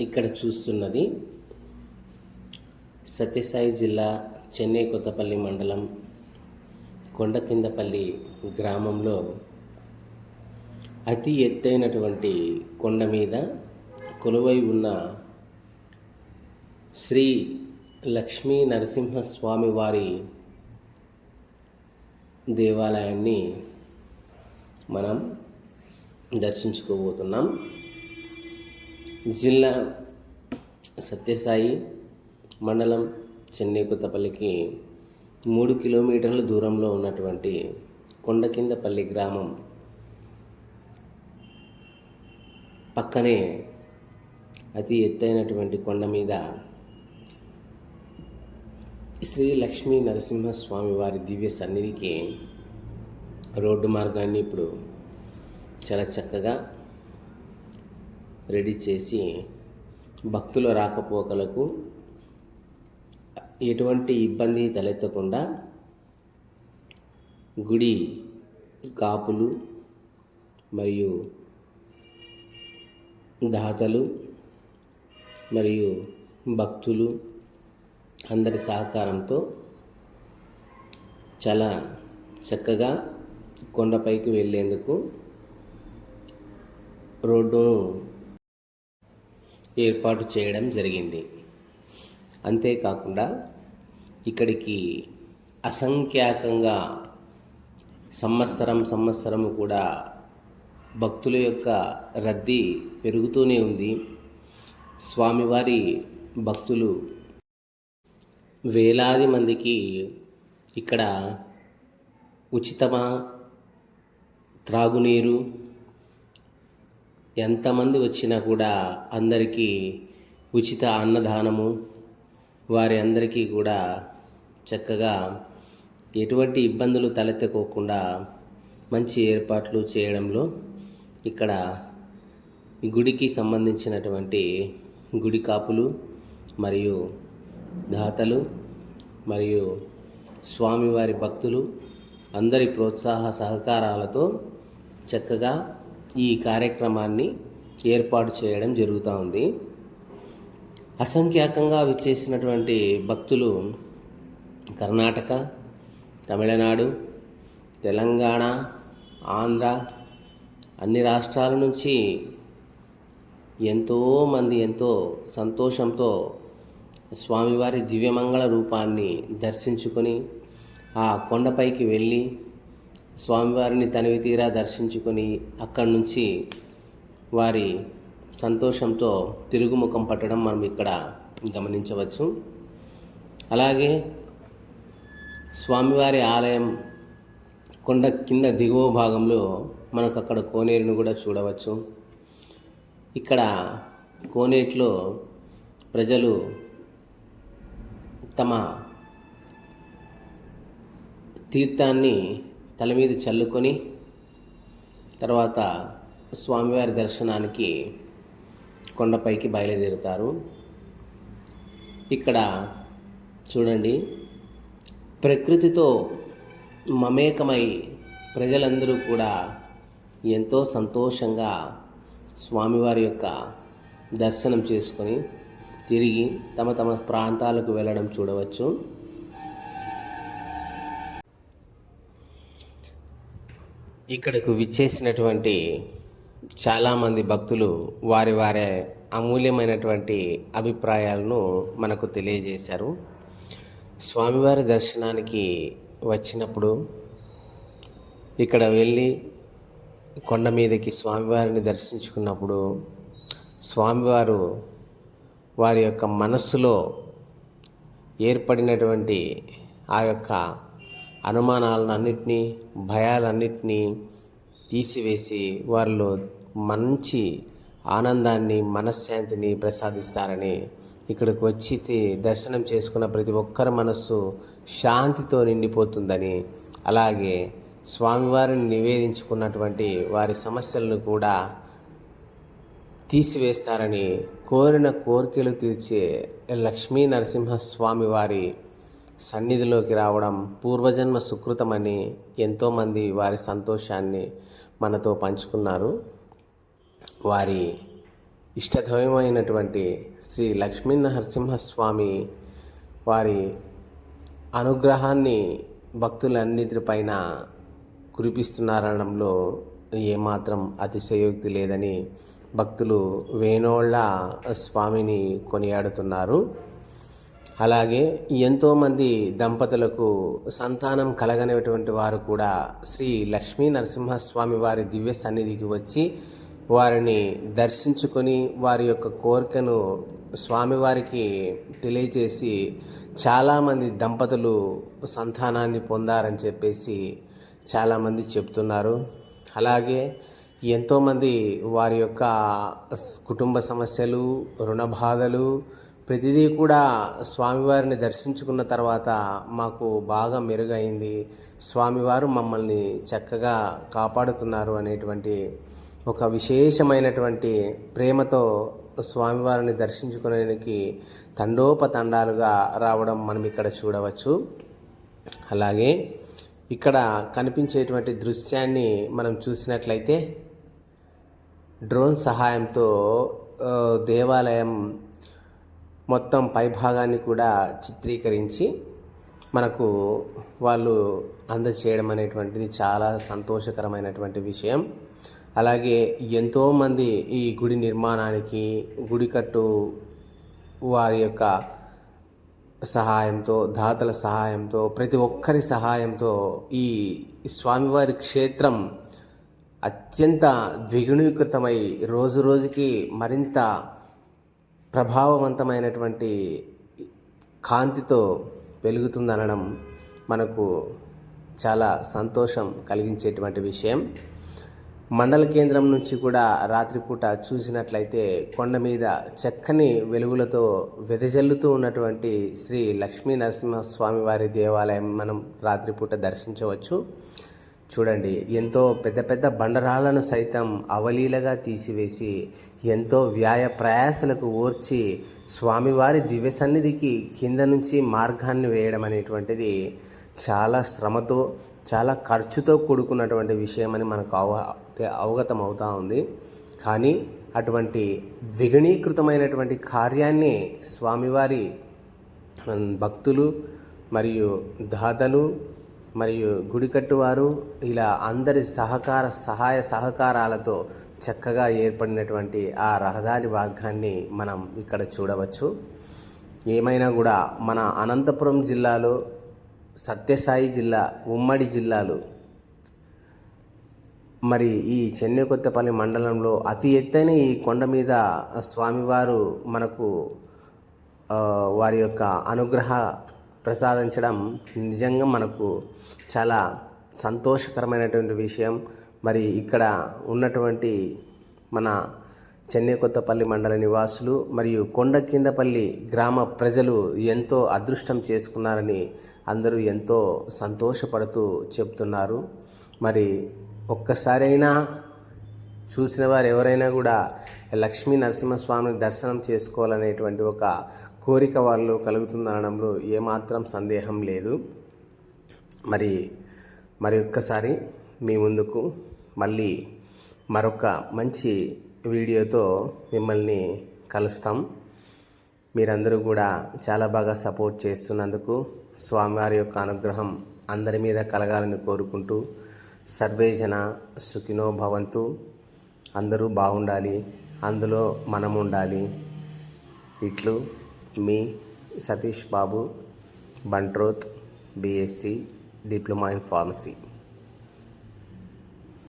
ఇక్కడ చూస్తున్నది సత్యసాయి జిల్లా చెన్నై కొత్తపల్లి మండలం కొండకిందపల్లి గ్రామంలో అతి ఎత్తైనటువంటి కొండ మీద కొలువై ఉన్న శ్రీ లక్ష్మీ నరసింహస్వామి వారి దేవాలయాన్ని మనం దర్శించుకోబోతున్నాం. జిల్లా సత్యసాయి మండలం చెన్నై కొత్తపల్లికి మూడు కిలోమీటర్ల దూరంలో ఉన్నటువంటి కొండకిందపల్లి గ్రామం పక్కనే అతి ఎత్తైనటువంటి కొండ మీద శ్రీ లక్ష్మీ నరసింహస్వామి వారి దివ్య సన్నిధికి రోడ్డు మార్గాన్ని ఇప్పుడు చాలా చక్కగా రెడీ చేసి భక్తుల రాకపోకలకు ఎటువంటి ఇబ్బంది తలెత్తకుండా గుడి కాపులు మరియు దాతలు మరియు భక్తులు అందరి సహకారంతో చాలా చక్కగా కొండపైకి వెళ్ళేందుకు రోడ్డును ఏర్పాటు చేయడం జరిగింది. అంతేకాకుండా ఇక్కడికి అసంఖ్యాకంగా సంవత్సరం సంవత్సరము కూడా భక్తుల యొక్క రద్దీ పెరుగుతూనే ఉంది. స్వామివారి భక్తులు వేలాది మందికి ఇక్కడ ఉచితమా త్రాగునీరు ఎంతమంది వచ్చినా కూడా అందరికీ ఉచిత అన్నదానము వారి అందరికీ కూడా చక్కగా ఎటువంటి ఇబ్బందులు తలెత్తుకోకుండా మంచి ఏర్పాట్లు చేయడంలో ఇక్కడ గుడికి సంబంధించినటువంటి గుడి కాపులు మరియు దాతలు మరియు స్వామివారి భక్తులు అందరి ప్రోత్సాహ సహకారాలతో చక్కగా ఈ కార్యక్రమాన్ని ఏర్పాటు చేయడం జరుగుతూ ఉంది. అసంఖ్యాకంగా విచ్చేసినటువంటి భక్తులు కర్ణాటక తమిళనాడు తెలంగాణ ఆంధ్ర అన్ని రాష్ట్రాల నుంచి ఎంతోమంది ఎంతో సంతోషంతో స్వామివారి దివ్యమంగళ రూపాన్ని దర్శించుకొని ఆ కొండపైకి వెళ్ళి స్వామివారిని తనివి తీరా దర్శించుకొని అక్కడి నుంచి వారి సంతోషంతో తిరుగుముఖం పట్టడం మనం ఇక్కడ గమనించవచ్చు. అలాగే స్వామివారి ఆలయం కొండ కింద దిగువ భాగంలో మనకు అక్కడ కోనేరును కూడా చూడవచ్చు. ఇక్కడ కోనేటిలో ప్రజలు తమ తీర్థాన్ని తల మీద చల్లుకొని తర్వాత స్వామివారి దర్శనానికి కొండపైకి బయలుదేరుతారు. ఇక్కడ చూడండి ప్రకృతితో మమేకమై ప్రజలందరూ కూడా ఎంతో సంతోషంగా స్వామివారి యొక్క దర్శనం చేసుకొని తిరిగి తమ తమ ప్రాంతాలకు వెళ్ళడం చూడవచ్చు. ఇక్కడకు విచ్చేసినటువంటి చాలామంది భక్తులు వారి వారి అమూల్యమైనటువంటి అభిప్రాయాలను మనకు తెలియజేశారు. స్వామివారి దర్శనానికి వచ్చినప్పుడు ఇక్కడ వెళ్ళి కొండ మీదకి స్వామివారిని దర్శించుకున్నప్పుడు స్వామివారు వారి యొక్క మనస్సులో ఏర్పడినటువంటి ఆ యొక్క అనుమానాలన్నింటినీ భయాలన్నింటినీ తీసివేసి వారిలో మంచి ఆనందాన్ని మనశ్శాంతిని ప్రసాదిస్తారని ఇక్కడికి వచ్చి దర్శనం చేసుకున్న ప్రతి ఒక్కరి మనస్సు శాంతితో నిండిపోతుందని అలాగే స్వామివారిని నివేదించుకున్నటువంటి వారి సమస్యలను కూడా తీసివేస్తారని కోరిన కోరికలు తీర్చే లక్ష్మీ నరసింహస్వామి వారి సన్నిధిలోకి రావడం పూర్వజన్మ సుకృతమని ఎంతోమంది వారి సంతోషాన్ని మనతో పంచుకున్నారు. వారి ఇష్టదైవమైనటువంటి శ్రీ లక్ష్మీ నరసింహస్వామి వారి అనుగ్రహాన్ని భక్తులన్నిటిపైన కురిపిస్తున్నారనడంలో ఏమాత్రం అతిశయోక్తి లేదని భక్తులు వేణోళ్ళ స్వామిని కొనియాడుతున్నారు. అలాగే ఎంతోమంది దంపతులకు సంతానం కలగనటువంటి వారు కూడా శ్రీ లక్ష్మీ నరసింహస్వామి వారి దివ్య సన్నిధికి వచ్చి వారిని దర్శించుకొని వారి యొక్క కోరికను స్వామివారికి తెలియజేసి చాలామంది దంపతులు సంతానాన్ని పొందారని చెప్పేసి చాలామంది చెప్తున్నారు. అలాగే ఎంతోమంది వారి యొక్క కుటుంబ సమస్యలు రుణ బాధలు ప్రతిదీ కూడా స్వామివారిని దర్శించుకున్న తర్వాత మాకు బాగా మెరుగైంది. స్వామివారు మమ్మల్ని చక్కగా కాపాడుతున్నారు అనేటువంటి ఒక విశేషమైనటువంటి ప్రేమతో స్వామివారిని దర్శించుకోవడానికి తండోపతండాలుగా రావడం మనం ఇక్కడ చూడవచ్చు. అలాగే ఇక్కడ కనిపించేటువంటి దృశ్యాన్ని మనం చూసినట్లయితే డ్రోన్ సహాయంతో దేవాలయం మొత్తం పైభాగాన్ని కూడా చిత్రీకరించి మనకు వాళ్ళు అందచేయడం అనేటువంటిది చాలా సంతోషకరమైనటువంటి విషయం. అలాగే ఎంతోమంది ఈ గుడి నిర్మాణానికి గుడి కట్టు వారి యొక్క సహాయంతో దాతల సహాయంతో ప్రతి ఒక్కరి సహాయంతో ఈ స్వామివారి క్షేత్రం అత్యంత ద్విగుణీకృతమై రోజు రోజుకి మరింత ప్రభావవంతమైనటువంటి కాంతితో వెలుగుతుందనడం మనకు చాలా సంతోషం కలిగించేటువంటి విషయం. మండల కేంద్రం నుంచి కూడా రాత్రిపూట చూసినట్లయితే కొండ మీద చక్కని వెలుగులతో వెదజల్లుతూ ఉన్నటువంటి శ్రీ లక్ష్మీ నరసింహస్వామి వారి దేవాలయం మనం రాత్రిపూట దర్శించవచ్చు. చూడండి ఎంతో పెద్ద పెద్ద బండరాళ్ళను సైతం అవలీలగా తీసివేసి ఎంతో వ్యాయ ప్రయాసలకు ఓర్చి స్వామివారి దివ్య సన్నిధికి కింద నుంచి మార్గాన్ని వేయడం అనేటువంటిది చాలా శ్రమతో చాలా ఖర్చుతో కూడుకున్నటువంటి విషయం అని మనకు అవ అవగతం అవుతూ ఉంది. కానీ అటువంటి ద్విగుణీకృతమైనటువంటి కార్యాన్ని స్వామివారి భక్తులు మరియు దాతలు మరియు గుడికట్టువారు ఇలా అందరి సహకార సహాయ సహకారాలతో చక్కగా ఏర్పడినటువంటి ఆ రహదారి మార్గాన్ని మనం ఇక్కడ చూడవచ్చు. ఏమైనా కూడా మన అనంతపురం జిల్లాలో సత్యసాయి జిల్లా ఉమ్మడి జిల్లాలు మరి ఈ చెన్నై కొత్తపల్లి మండలంలో అతి ఎత్తైన ఈ కొండ మీద స్వామివారు మనకు వారి యొక్క అనుగ్రహ ప్రసాదించడం నిజంగా మనకు చాలా సంతోషకరమైనటువంటి విషయం. మరి ఇక్కడ ఉన్నటువంటి మన చెన్నై కొత్తపల్లి మండల నివాసులు మరియు కొండ కిందపల్లి గ్రామ ప్రజలు ఎంతో అదృష్టం చేసుకున్నారని అందరూ ఎంతో సంతోషపడుతూ చెప్తున్నారు. మరి ఒక్కసారైనా చూసిన వారు ఎవరైనా కూడా లక్ష్మీ నరసింహస్వామిని దర్శనం చేసుకోవాలనేటువంటి ఒక కోరిక వాళ్ళు కలుగుతుందనడంలో ఏమాత్రం సందేహం లేదు. మరి మరి ఒక్కసారి మీ ముందుకు మళ్ళీ మరొక మంచి వీడియోతో మిమ్మల్ని కలుస్తాం. మీరందరూ కూడా చాలా బాగా సపోర్ట్ చేస్తున్నందుకు స్వామివారి యొక్క అనుగ్రహం అందరి మీద కలగాలని కోరుకుంటూ సర్వేజన సుఖినో భవంతు. అందరూ బాగుండాలి అందులో మనం ఉండాలి ఇట్లు మీ Satish Babu Bantrot BSc diploma in pharmacy.